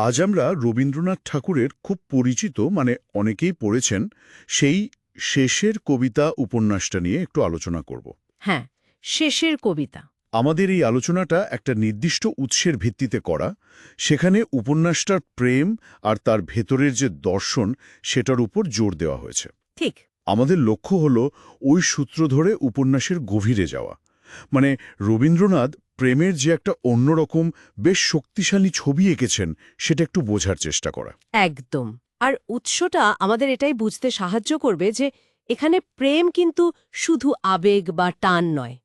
আজ আমরা রবীন্দ্রনাথ ঠাকুরের খুব পরিচিত মানে অনেকেই পড়েছেন সেই শেষের কবিতা উপন্যাসটা নিয়ে একটু আলোচনা করব। হ্যাঁ শেষের কবিতা। আমাদের এই আলোচনাটা একটা নির্দিষ্ট উৎসের ভিত্তিতে করা। সেখানে উপন্যাসটার প্রেম আর তার ভেতরের যে দর্শন সেটার উপর জোর দেওয়া হয়েছে। ঠিক। আমাদের লক্ষ্য হল ওই সূত্র ধরে উপন্যাসের গভীরে যাওয়া। মানে রবীন্দ্রনাথ প্রেমের যে একটা অন্যরকম বেশ শক্তিশালী ছবি এঁকেছেন সেটা একটু বোঝার চেষ্টা করা। একদম। আর উৎসটা আমাদের এটাই বুঝতে সাহায্য করবে যে এখানে প্রেম কিন্তু শুধু আবেগ বা টান নয়।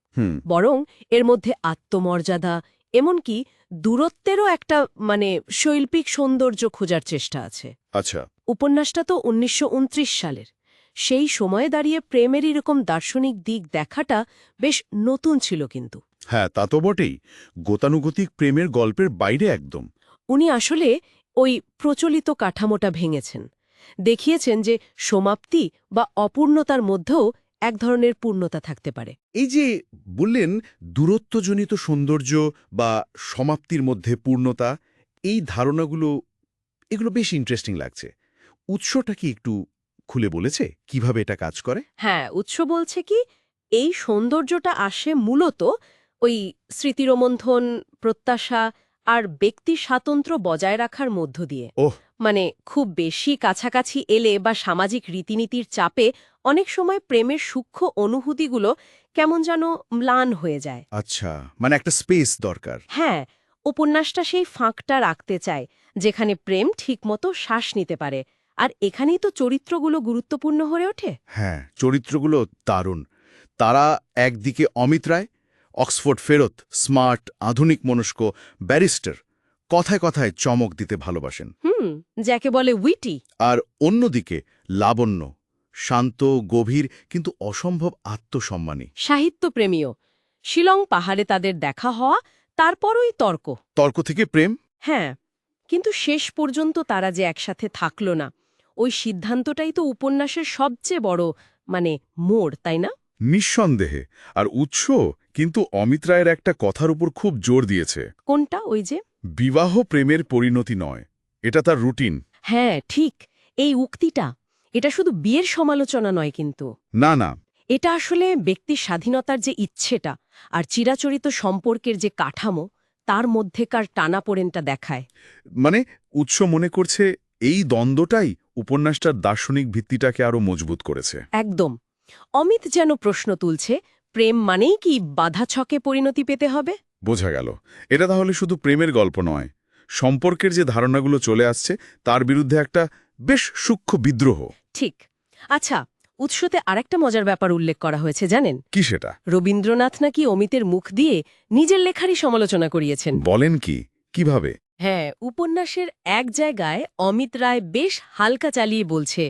বরং এর মধ্যে আত্মমর্যাদা এমনকি দূরত্বেরও একটা মানে শৈল্পিক সৌন্দর্য খোঁজার চেষ্টা আছে। আচ্ছা। উপন্যাসটা তো উনিশশো উনত্রিশ সালের। সেই সময়ে দাঁড়িয়ে প্রেমের এরকম দার্শনিক দিক দেখাটা বেশ নতুন ছিল কিন্তু। হ্যাঁ তা তো বটেই। গতানুগতিক প্রেমের গল্পের বাইরে একদম। উনি আসলে ওই প্রচলিত কাঠামোটা ভেঙেছেন। দেখিয়েছেন যে সমাপ্তি বা অপূর্ণতার মধ্যেও এক ধরনের পূর্ণতা থাকতে পারে। এই যে বললেন দূরত্বজনিত সৌন্দর্য বা সমাপ্তির মধ্যে পূর্ণতা এই ধারণাগুলো এগুলো বেশ ইন্টারেস্টিং লাগছে। উৎসটা কি একটু খুলে বলেছে? কীভাবে এটা কাজ করে? হ্যাঁ উৎস বলছে কি এই সৌন্দর্যটা আসে মূলত ওই স্মৃতিরোমন্থন প্রত্যাশা আর ব্যক্তি স্বাতন্ত্র্য বজায় রাখার মধ্য দিয়ে। মানে খুব বেশি কাছাকাছি এলে বা সামাজিক রীতিনীতির চাপে অনেক সময় প্রেমের সূক্ষ্ম অনুভূতিগুলো কেমন যেন ম্লান হয়ে যায়। আচ্ছা মানে একটা স্পেস দরকার। হ্যাঁ উপন্যাসটা সেই ফাঁকটা রাখতে চায় যেখানে প্রেম ঠিকমতো শ্বাস নিতে পারে। আর এখানেই তো চরিত্রগুলো গুরুত্বপূর্ণ হয়ে ওঠে। হ্যাঁ চরিত্রগুলো দারুণ। তারা একদিকে অমিত রায় অক্সফোর্ড ফেরত স্মার্ট আধুনিক মনস্ক ব্যারিস্টার কথায় কথায় চমক দিতে ভালোবাসেন। হুম যাকে বলে উইটি। আর অন্যদিকে লাবণ্য শান্ত গভীর কিন্তু অসম্ভব আত্মসম্মানী। সাহিত্যপ্রেমীও। শিলং পাহাড়ে তাদের দেখা হওয়া তারপরই তর্ক। তর্ক থেকে প্রেম? হ্যাঁ কিন্তু শেষ পর্যন্ত তারা যে একসাথে থাকল না ওই সিদ্ধান্তটাই তো উপন্যাসের সবচেয়ে বড় মানে মোড় তাই না? নিঃসন্দেহে। আর উৎস কিন্তু অমিত রায়ের একটা কথার উপর খুব জোর দিয়েছে। কোনটা? ওই যে? বিবাহ প্রেমের পরিণতি নয়। এটা তার রুটিন। হ্যাঁ ঠিক। এই উক্তিটা এটা শুধু বিয়ের সমালোচনা নয় কিন্তু। না না। এটা আসলে ব্যক্তির স্বাধীনতার যে ইচ্ছেটা আর চিরাচরিত সম্পর্কের যে কাঠামো তার মধ্যেকার টানাপোড়েনটা দেখায়। মানে উৎস মনে করছে এই দ্বন্দ্বটাই উপন্যাসটার দার্শনিক ভিত্তিটাকে আরও মজবুত করেছে। একদম। অমিত যেন প্রশ্ন তুলছে প্রেম মানেই কি বাধা ছকে পরিণতি পেতে হবে? বোঝা গেল। এটা তাহলে শুধু প্রেমের গল্প নয়। সম্পর্কের যে ধারণাগুলো চলে আসছে তার বিরুদ্ধে একটা বেশ সূক্ষ্ম বিদ্রোহ। ঠিক। আচ্ছা উৎসতে আরেকটা মজার ব্যাপার উল্লেখ করা হয়েছে জানেন? কি সেটা? রবীন্দ্রনাথ নাকি অমিতের মুখ দিয়ে নিজের লেখারই সমালোচনা করিয়েছেন। বলেন কি? কীভাবে? হ্যাঁ উপন্যাসের এক জায়গায় অমিত রায় বেশ হালকা চালিয়ে বলছে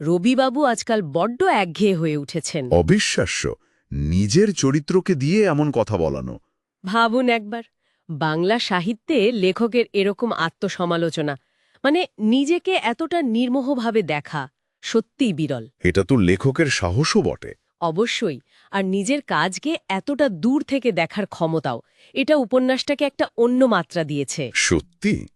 রবিবাবু আজকাল বড্ড একঘেয়ে হয়ে উঠেছেন। অবিশ্বাস্য। নিজের চরিত্রকে দিয়ে এমন কথা বলানো। ভাবুন একবার বাংলা সাহিত্যে লেখকের এরকম আত্মসমালোচনা মানে নিজেকে এতটা নির্মোহভাবে দেখা সত্যিই বিরল। এটা তো লেখকের সাহসও বটে। অবশ্যই আর নিজের কাজকে এতটা দূর থেকে দেখার ক্ষমতাও এটা উপন্যাসটাকে একটা অন্য মাত্রা দিয়েছে। সত্যি?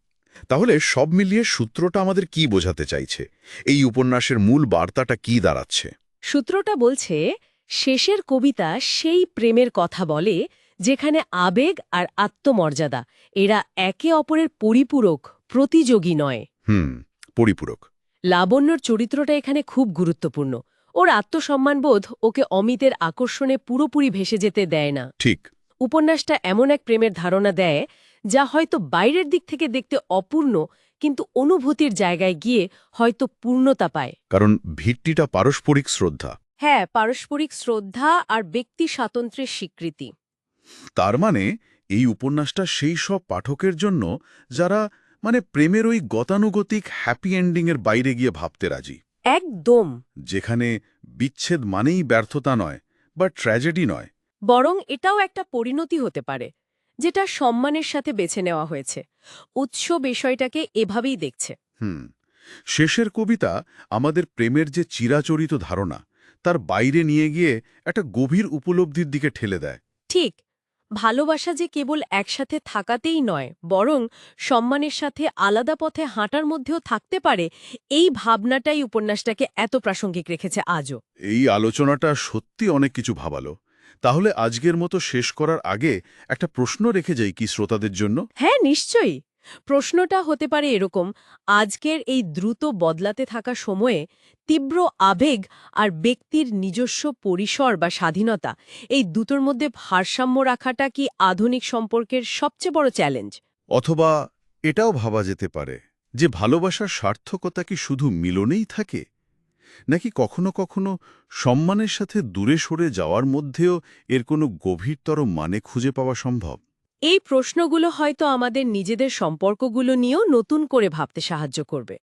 তাহলে সব মিলিয়ে সূত্রটা আমাদের কি বোঝাতে চাইছে? এই উপন্যাসের মূল বার্তাটা কি দাঁড়াচ্ছে? সূত্রটা বলছে শেষের কবিতা সেই প্রেমের কথা বলে যেখানে আবেগ আর আত্মমর্যাদা এরা একে অপরের পরিপূরক প্রতিযোগী নয়। হুম পরিপূরক। লাবণ্যর চরিত্রটা এখানে খুব গুরুত্বপূর্ণ। ওর আত্মসম্মানবোধ ওকে অমিতের আকর্ষণে পুরোপুরি ভেসে যেতে দেয় না। ঠিক। উপন্যাসটা এমন এক প্রেমের ধারণা দেয় যা হয়তো বাইরের দিক থেকে দেখতে অপূর্ণ কিন্তু অনুভূতির জায়গায় গিয়ে হয়তো পূর্ণতা পায়। কারণ ভিত্তিটা পারস্পরিক শ্রদ্ধা। হ্যাঁ পারস্পরিক শ্রদ্ধা আর ব্যক্তি স্বাতন্ত্র্যের স্বীকৃতি। তার মানে এই উপন্যাসটা সেই সব পাঠকের জন্য যারা মানে প্রেমের ওই গতানুগতিক হ্যাপি এন্ডিংয়ের বাইরে গিয়ে ভাবতে রাজি। একদম। যেখানে বিচ্ছেদ মানেই ব্যর্থতা নয় বা ট্র্যাজেডি নয়। বরং এটাও একটা পরিণতি হতে পারে যেটা সম্মানের সাথে বেছে নেওয়া হয়েছে। উৎস বিষয়টাকে এভাবেই দেখছে। হুম শেষের কবিতা আমাদের প্রেমের যে চিরাচরিত ধারণা তার বাইরে নিয়ে গিয়ে একটা গভীর উপলব্ধির দিকে ঠেলে দেয়। ঠিক ভালোবাসা যে কেবল একসাথে থাকাতেই নয় বরং সম্মানের সাথে আলাদা পথে হাঁটার মধ্যেও থাকতে পারে এই ভাবনাটাই উপন্যাসটাকে এত প্রাসঙ্গিক রেখেছে আজও। এই আলোচনাটা সত্যি অনেক কিছু ভাবালো। তাহলে আজকের মতো শেষ করার আগে একটা প্রশ্ন রেখে যাই কি শ্রোতাদের জন্য? হ্যাঁ নিশ্চয়ই। প্রশ্নটা হতে পারে এরকম, আজকের এই দ্রুত বদলাতে থাকা সময়ে তীব্র আবেগ আর ব্যক্তির নিজস্ব পরিসর বা স্বাধীনতা, এই দুটোর মধ্যে ভারসাম্য রাখাটা কি আধুনিক সম্পর্কের সবচেয়ে বড় চ্যালেঞ্জ অথবা এটাও ভাবা যেতে পারে যে ভালোবাসার সার্থকতা কি শুধু মিলনেই থাকে? নাকি কখনো কখনো সম্মানের সাথে দূরে সরে যাওয়ার মধ্যেও এর কোনো গভীরতর মানে খুঁজে পাওয়া সম্ভব? এই প্রশ্নগুলো হয়তো আমাদের নিজেদের সম্পর্কগুলো নিয়েও নতুন করে ভাবতে সাহায্য করবে।